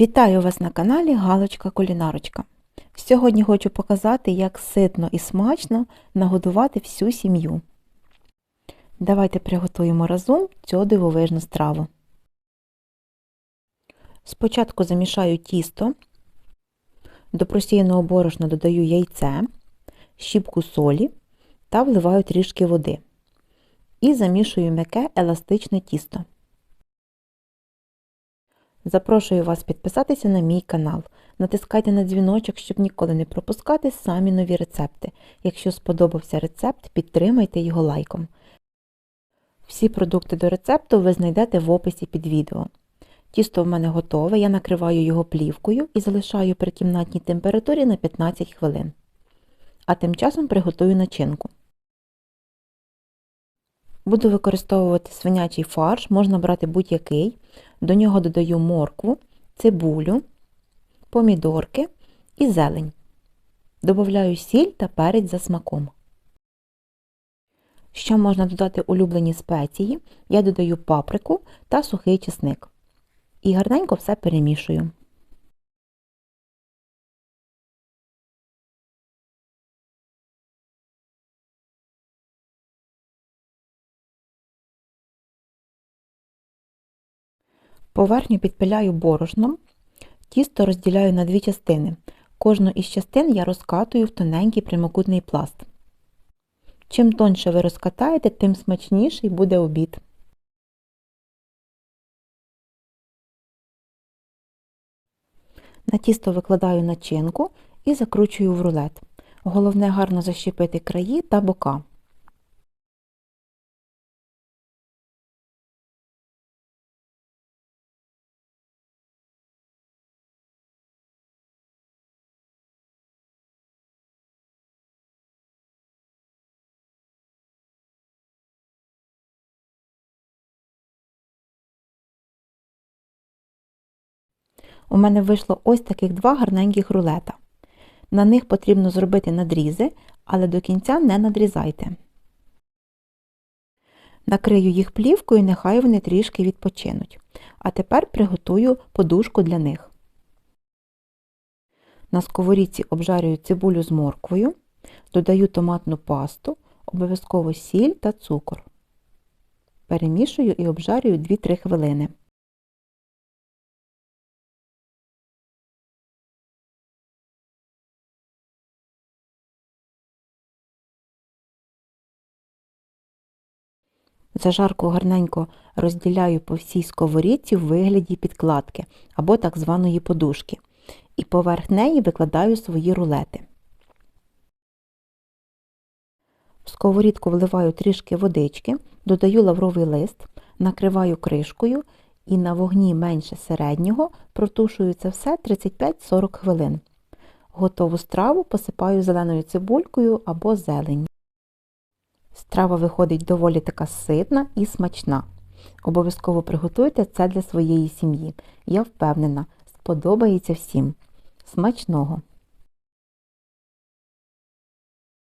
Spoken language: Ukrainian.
Вітаю вас на каналі Галочка Кулінарочка. Сьогодні хочу показати, як ситно і смачно нагодувати всю сім'ю. Давайте приготуємо разом цю дивовижну страву. Спочатку замішаю тісто, до просіяного борошна додаю яйце, щіпку солі та вливаю трішки води. І замішую м'яке еластичне тісто. Запрошую вас підписатися на мій канал. Натискайте на дзвіночок, щоб ніколи не пропускати самі нові рецепти. Якщо сподобався рецепт, підтримайте його лайком. Всі продукти до рецепту ви знайдете в описі під відео. Тісто в мене готове, я накриваю його плівкою і залишаю при кімнатній температурі на 15 хвилин. А тим часом приготую начинку. Буду використовувати свинячий фарш, можна брати будь-який. До нього додаю моркву, цибулю, помідорки і зелень. Добавляю сіль та перець за смаком. Ще можна додати улюблені спеції. Я додаю паприку та сухий чесник. І гарненько все перемішую. Поверхню підпиляю борошном, тісто розділяю на дві частини. Кожну із частин я розкатую в тоненький прямокутний пласт. Чим тоньше ви розкатаєте, тим смачніший буде обід. На тісто викладаю начинку і закручую в рулет. Головне гарно защепити краї та бока. У мене вийшло ось таких два гарненьких рулета. На них потрібно зробити надрізи, але до кінця не надрізайте. Накрию їх плівкою, нехай вони трішки відпочинуть. А тепер приготую подушку для них. На сковорідці обжарюю цибулю з морквою, додаю томатну пасту, обов'язково сіль та цукор. Перемішую і обжарюю 2-3 хвилини. Зажарку гарненько розділяю по всій сковорідці в вигляді підкладки або так званої подушки, і поверх неї викладаю свої рулети. В сковорідку вливаю трішки водички, додаю лавровий лист, накриваю кришкою і на вогні менше середнього протушую це все 35-40 хвилин. Готову страву посипаю зеленою цибулькою або зеленню. Страва виходить доволі така ситна і смачна. Обов'язково приготуйте це для своєї сім'ї. Я впевнена, сподобається всім. Смачного!